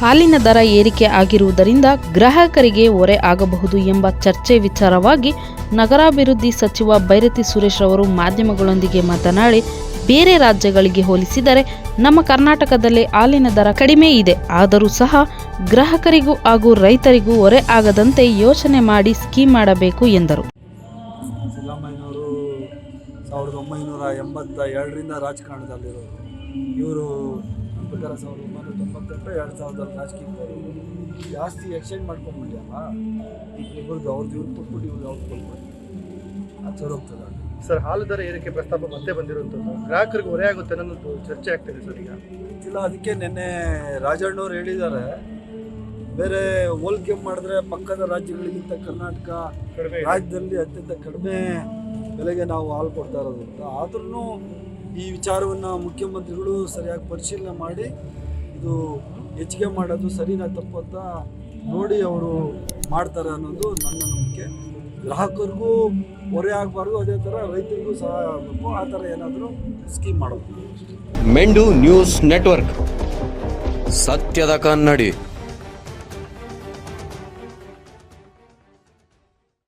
ಹಾಲಿನ ದರ ಏರಿಕೆ ಆಗಿರುವುದರಿಂದ ಗ್ರಾಹಕರಿಗೆ ಹೊರೆ ಆಗಬಹುದು ಎಂಬ ಚರ್ಚೆ ವಿಚಾರವಾಗಿ ನಗರಾಭಿವೃದ್ಧಿ ಸಚಿವ ಭೈರತಿ ಸುರೇಶ್ ಅವರು ಮಾಧ್ಯಮಗಳೊಂದಿಗೆ ಮಾತನಾಡಿ, ಬೇರೆ ರಾಜ್ಯಗಳಿಗೆ ಹೋಲಿಸಿದರೆ ನಮ್ಮ ಕರ್ನಾಟಕದಲ್ಲಿ ಹಾಲಿನ ದರ ಕಡಿಮೆ ಇದೆ. ಆದರೂ ಸಹ ಗ್ರಾಹಕರಿಗೂ ಹಾಗೂ ರೈತರಿಗೂ ಹೊರೆ ಆಗದಂತೆ ಯೋಚನೆ ಮಾಡಿ ಸ್ಕೀಮ್ ಮಾಡಬೇಕು ಎಂದರು. ಸಾವಿರದ ಒಂಬೈನೂರ ಎಂಬತ್ತ ಎರಡರಿಂದ ರಾಜಕಾರಣದಲ್ಲಿರೋರು. ಇವರು ಪ್ರಕಾರ ಸಾವಿರದ ಒಂಬೈನೂರ ತೊಂಬತ್ತೆಂಟು ಎರಡು ಸಾವಿರದಲ್ಲಿ ರಾಜಕೀಯ ಜಾಸ್ತಿ ಎಕ್ಸ್ಚೇಂಜ್ ಮಾಡ್ಕೊಂಡ್ಬಿಟ್ಟಿಯಲ್ಲ ಈಗ ಇವ್ರದ್ದು ಅವ್ರದ್ದು ಇವ್ರು ಕೊಟ್ಬಿಟ್ಟು ಇವ್ರಿಗೆ ಅವ್ರು ಕೊಟ್ಬಿಟ್ಟು. ಅದು ಸರ್ ಹೋಗ್ತದೆ ಸರ್ ಹಾಲು ದರ ಏರಿಕೆ ಪ್ರಸ್ತಾಪ ಮತ್ತೆ ಬಂದಿರುವಂಥದ್ದು. ಗ್ರಾಹಕರಿಗೆ ಹೊರೆ ಆಗುತ್ತೆ ಅನ್ನೋದು ಚರ್ಚೆ ಆಗ್ತಿದೆ ಸರ್ ಈಗ. ಇಲ್ಲ ಅದಕ್ಕೆ ನಿನ್ನೆ ರಾಜಣ್ಣವ್ರು ಹೇಳಿದ್ದಾರೆ. ಬೇರೆ ಹೋಲಿಕೆ ಮಾಡಿದ್ರೆ ಪಕ್ಕದ ರಾಜ್ಯಗಳಿಗಿಂತ ಕರ್ನಾಟಕ ರಾಜ್ಯದಲ್ಲಿ ಅತ್ಯಂತ ಕಡಿಮೆ ಬೆಲೆಗೆ ನಾವು ಹಾಲು ಕೊಡ್ತಾ ಇರೋದು ಅಂತ ಆದ್ರೂ ಈ ವಿಚಾರವನ್ನು ಮುಖ್ಯಮಂತ್ರಿಗಳು ಸರಿಯಾಗಿ ಪರಿಶೀಲನೆ ಮಾಡಿ, ಇದು ಹೆಚ್ಚಿಗೆ ಮಾಡೋದು ಸರಿನಾ ತಪ್ಪು ಅಂತ ನೋಡಿ ಅವರು ಮಾಡ್ತಾರೆ ಅನ್ನೋದು ನನ್ನ ನಂಬಿಕೆ. ಗ್ರಾಹಕರಿಗೂ ಹೊರೆ ಆಗಬಾರ್ದು, ಅದೇ ಥರ ರೈತರಿಗೂ ಸಹ ಆಗಬೇಕು. ಆ ಥರ ಏನಾದರೂ ಸ್ಕೀಮ್ ಮಾಡಬೇಕು ಮೆಂಡು ನ್ಯೂಸ್ ನೆಟ್ವರ್ಕ್. ಸತ್ಯದ ಕನ್ನಡಿ.